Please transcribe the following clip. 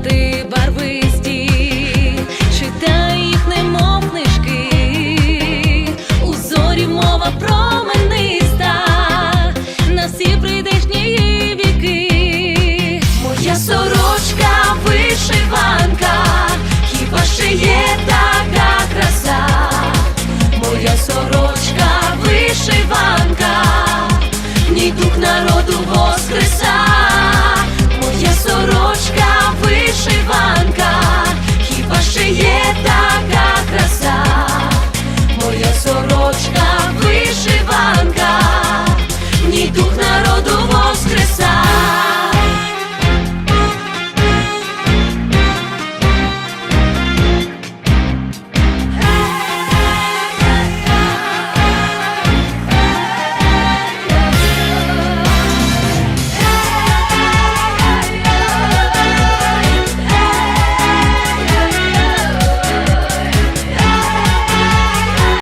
орнаменти барвисті, читай їх, немов книжки, у зорі мова промениста, на всі прийдешні віки. Моя сорочка вишиванка,